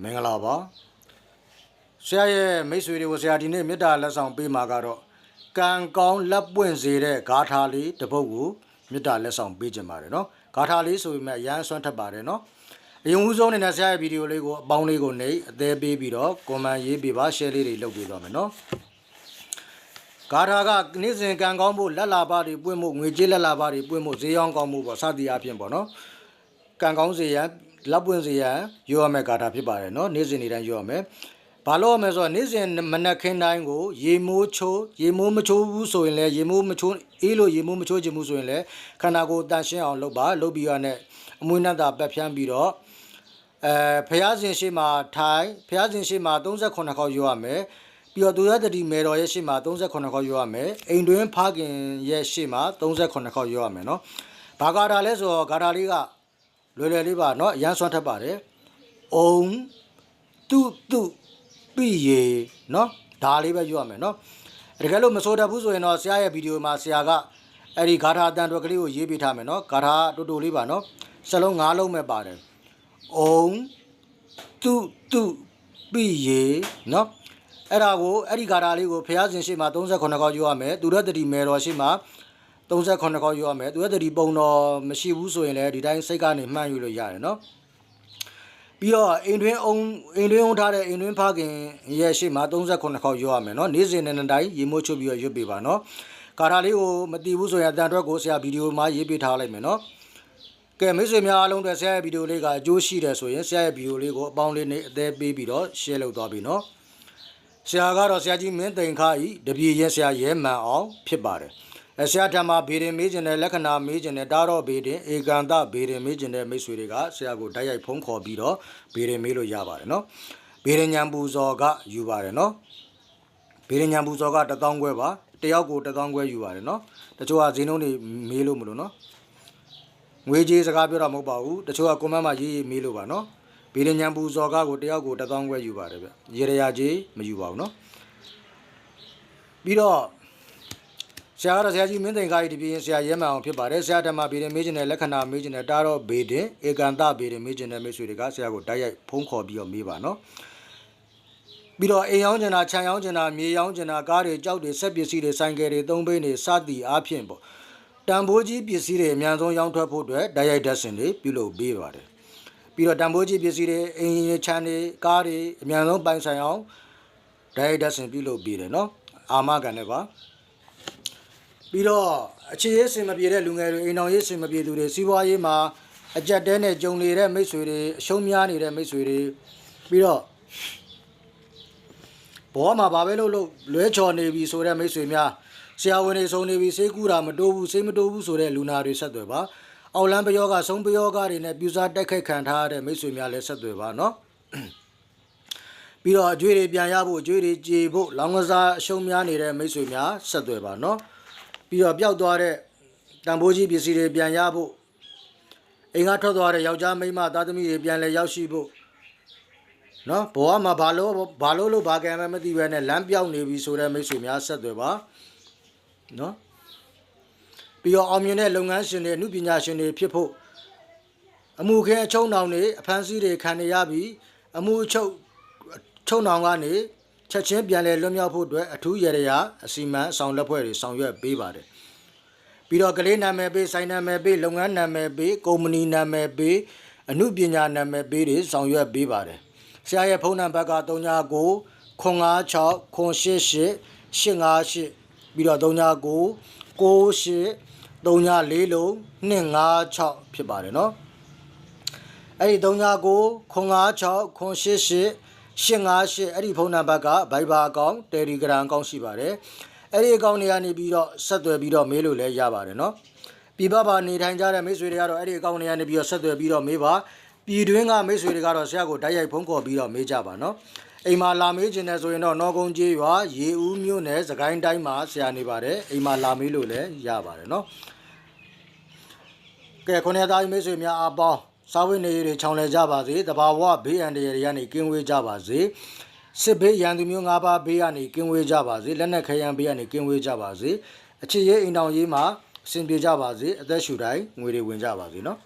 မင်္ဂလာပါဆရာရဲ့မိတ်ဆွေတွေကိုဆရာဒီနေ့မေတ္တာလက်ဆောင်ပေးမှာကတော့ကံကောင်းလက်ပွင့်စေတဲ့ဂါထာလေးတစ်ပုဒ်ကိုမေတ္တာလက်ဆောင်ပေးခြင်းပါတယ်နော်ဂါထာလေးဆိုပေမဲ့အရန်ဆွမ်းထပ်ပါတယ်နော်အရင်ဦးဆုံးအနေနဲ့ဆရာရဲ့ဗီဒီယိုလေးကိုအပေါင်းလေးကိုနေအသေးပေးပြီးတော့ကွန်မန့်ရေးပေးပါ share လေးတွေလုပ်ပေးသွားမယ်နော်ဂါထာကနေ့စဉ်ကံကောင်းဖို့လက်လာပါတွေပွင့်ဖို့ငွေကြေးလက်လာပါတွေပွင့်ဖို့ဈေးရောင်းကောင်းဖို့ပေါ့စသည်အပြင်ပေါ့နော်ကံကောင်းစေရန် လက်ပွင့်စီရန်ယူရမယ့်ဂါထာဖြစ်ပါတယ်နော်နေ့စဉ်နေ့တိုင်းယူရမယ်ဘာလို့ရမလဲဆိုတော့နေ့စဉ်မနက်ခင်းတိုင်းကိုရေမိုးချိုးရေမိုးမချိုးဘူးဆိုရင်လည်းရေမိုးမချိုးအေးလို့ရေမိုးမချိုးခြင်းဘူးဆိုရင်လည်းခန္ဓာကိုယ်တန်ရှင်းအောင်လုပ်ပါလုပ်ပြီးရတဲ့အမွေးနှံ့တာပက်ဖြန်းပြီးတော့အဲဖျားရှင်ရှိမှထိုင်ဖျားရှင်ရှိမှ38ခေါက်ယူရမယ်ပြီးတော့သူရတတိမေတော်ရဲ့ရှိမှ38ခေါက်ယူရမယ်အိမ်တွင်းဖခင်ရဲ့ရှိမှ38ခေါက်ယူရမယ်နော်ဘာဂါတာလဲဆိုတော့ဂါတာလေးက လွယ်လွယ်လေးပါเนาะအရန်ဆွမ်းထပ်ပါတယ်။အုံတုတုပိယေเนาะဒါလေးပဲပြောရမယ်เนาะတကယ်လို့မစိုးတတ်ဘူးဆိုရင်တော့ဆရာရဲ့ဗီဒီယိုမှာဆရာကအဲ့ဒီဂါထာအတန်တော်ကလေးကိုရေးပေးထားမယ်เนาะဂါထာတူတူလေးပါเนาะစလုံး၅လုံးပဲပါတယ်။အုံတုတုပိယေเนาะအဲ့ဒါကိုအဲ့ဒီဂါထာလေးကိုဖျားရှင်ရှိမှ38ခေါက်ယူရမယ်သူရတတိမေတော်ရှိမှ 38 ခေါက်ယူရမယ်သူရတတိပုံတော်မရှိဘူးဆိုရင်လည်းဒီတိုင်းစိတ်ကနေမှန်းယူလို့ရတယ်နော်ပြီးတော့အိမ်တွင်းအုံအိမ်တွင်းအုံထားတဲ့အိမ်တွင်းဖခင်ရဲ့ရှေ့မှာ38ခေါက်ယူရမယ်နော်နေ့စဉ်နဲ့နေ့တိုင်းရေမိုးချုပ်ပြီးတော့ရွတ်ပေးပါနော်ကာထာလေးကိုမတီးဘူးဆိုရင်အတန်အတွက်ကိုဆရာဗီဒီယိုမှာရေးပေးထားလိုက်မယ်နော်ကဲမိတ်ဆွေများအားလုံးအတွက်ဆရာရဲ့ဗီဒီယိုလေးကအကျိုးရှိတယ်ဆိုရင်ဆရာရဲ့ဗီဒီယိုလေးကိုအပေါင်းလေးနဲ့အသေးပေးပြီးတော့ share လုပ်သွားပြီနော်ဆရာကတော့ဆရာကြီးမင်းသိန်ခါဤတပြေရဲ့ဆရာရဲမှန်အောင်ဖြစ်ပါတယ် အဆရာဓမ္မဘေရင်မေးခြင်းတဲ့လက္ခဏာမေးခြင်းတဲ့တာတော့ဘေရင်ဧကန်တဘေရင်မေးခြင်းတဲ့မိတ်ဆွေတွေကဆရာကိုတိုက်ရိုက်ဖုန်းခေါ်ပြီးတော့ဘေရင်မေးလို့ရပါတယ်နော်ဘေရင်ညံပူဇော်ကယူပါတယ်နော်ဘေရင်ညံပူဇော်က1000ခွဲပါတယောက်ကို1000ခွဲယူပါတယ်နော်တချို့ကဈေးနှုန်းတွေမေးလို့မလို့နော်ငွေကြေးစကားပြောတာမဟုတ်ပါဘူးတချို့ကကွန်မန့်မှာရေးရေးမေးလို့ပါနော်ဘေရင်ညံပူဇော်ကကိုတယောက်ကို1000ခွဲယူပါတယ်ဗျရေရရာကြီးမယူပါဘူးနော်ပြီးတော့ ဆရာကတော့ဆရာကြီးမင်းသိန်ကားကြီးတပြင်းဆရာရဲမှန်အောင်ဖြစ်ပါတယ်ဆရာဓမ္မဘေရင်မေးခြင်းနဲ့လက္ခဏာမေးခြင်းနဲ့တာတော့ဘေဒင်ဧကန်တဘေဒင်မေးခြင်းနဲ့မိတ်ဆွေတွေကဆရာကိုတိုက်ရိုက်ဖုန်းခေါ်ပြီးတော့မေးပါနော်ပြီးတော့အိမ်ရောင်းကျင်တာခြံရောင်းကျင်တာမြေရောင်းကျင်တာကားတွေကြောက်တွေဆက်ပစ္စည်းတွေဆိုင်ကယ်တွေသုံးဘိန်းတွေစသည်အားဖြင့်ပေါ့တန်ဖိုးကြီးပစ္စည်းတွေအများဆုံးရောင်းထွက်ဖို့အတွက်တိုက်ရိုက်ဓာတ်စင်တွေပြုလုပ်ပေးပါတယ်ပြီးတော့တန်ဖိုးကြီးပစ္စည်းတွေအိမ်ခြံတွေကားတွေအများဆုံးပိုင်ဆိုင်အောင်တိုက်ရိုက်ဓာတ်စင်ပြုလုပ်ပေးတယ်နော်အာမခံနဲ့ပါ ပြီးတော့အခြေရေးစင်မပြေတဲ့လူငယ်တွေအိမ်တော်ရေးစင်မပြေသူတွေစီးပွားရေးမှာအကြက်တဲနဲ့ကြုံနေတဲ့မိတ်ဆွေတွေအရှုံးများနေတဲ့မိတ်ဆွေတွေပြီးတော့ဘောမှာဘာပဲလို့လို့လွဲချော်နေပြီဆိုတဲ့မိတ်ဆွေများဆရာဝန်တွေဆုံးနေပြီစေးကူတာမတိုးဘူးစေးမတိုးဘူးဆိုတဲ့လူနာတွေဆက်သွယ်ပါအောက်လန်းပယောကဆုံးပယောကတွေနဲ့ပြူစားတက်ခိုက်ခံထားရတဲ့မိတ်ဆွေများလည်းဆက်သွယ်ပါနော်ပြီးတော့အကျွေးတွေပြန်ရဖို့အကျွေးတွေကြေဖို့လောင်းကစားအရှုံးများနေတဲ့မိတ်ဆွေများဆက်သွယ်ပါနော် ပြီးတော့ပျောက်သွားတဲ့တန်ဖိုးကြီးပစ္စည်းတွေပြန်ရဖို့အိမ်ကထွက်သွားတဲ့ယောက်ျားမိန်းမသားသမီးတွေပြန်လဲရောက်ရှိဖို့နော်ဘဝမှာဘာလို့ဘာလို့လို့ဘာကံမှမသိဘဲနဲ့လမ်းပြောင်းနေပြီဆိုတဲ့မိတ်ဆွေများဆက်သွယ်ပါနော်ပြီးတော့အောင်မြင်တဲ့လုပ်ငန်းရှင်တွေအမှုပညာရှင်တွေဖြစ်ဖို့အမှုခဲအချုံနောင်တွေအဖမ်းဆီးတွေခံနေရပြီးအမှုအချုပ်ချုံနောင်ကနေ ချက်ချင်းပြန်လဲလွတ်မြောက်ဖို့အတွက်အထူးရရရာအစီအမံအဆောင်လက်ဖွဲ့တွေဆောင်ရွက်ပေးပါတယ်ပြီးတော့ကလေးနာမည်ပေးဆိုင်နာမည်ပေးလုပ်ငန်းနာမည်ပေးကုမ္ပဏီနာမည်ပေးအမှုပညာနာမည်ပေးတွေဆောင်ရွက်ပေးပါတယ်ဆရာရဲ့ဖုန်းနံပါတ်က39 956 988 858ပြီးတော့39 98 34လုံး256ဖြစ်ပါတယ်နော်အဲ့ဒီ39 956 988 858အဲ့ဒီဖုန်းနံပါတ်က Viber အကောင့် Telegram အကောင့်ရှိပါတယ်အဲ့ဒီအကောင့်တွေကနေပြီးတော့ဆက်သွယ်ပြီးတော့မေးလို့လည်းရပါတယ်နော်ပြည်ပပါနေထိုင်ကြတဲ့မိတ်ဆွေတွေကတော့အဲ့ဒီအကောင့်တွေကနေပြီးတော့ဆက်သွယ်ပြီးတော့မေးပါပြည်တွင်းကမိတ်ဆွေတွေကတော့ဆရာကိုတိုက်ရိုက်ဖုန်းခေါ်ပြီးတော့မေးကြပါနော်အိမ်မှာလာမေးခြင်းနဲ့ဆိုရင်တော့နော်ကုန်းကြီးရွာရေဦးမြို့နယ်စကိုင်းတိုင်းမှာဆရာနေပါတယ်အိမ်မှာလာမေးလို့လည်းရပါတယ်နော်ကဲခုနှစ်သားမိတ်ဆွေများအားပေါင်း စားဝတ်နေရေးတွေခြောင်လည်ကြပါစေတဘာဝဘေးအန္တရာယ်တွေကနေကင်းဝေးကြပါစေစစ်ဘေးရန်သူမျိုး၅ပါးဘေးကနေကင်းဝေးကြပါစေလက်နက်ခဲယမ်းဘေးကနေကင်းဝေးကြပါစေအခြေရေးအိမ်တောင်ရေးမှာအဆင်ပြေကြပါစေအသက်ရှူတိုင်းငွေတွေဝင်ကြပါစေနော်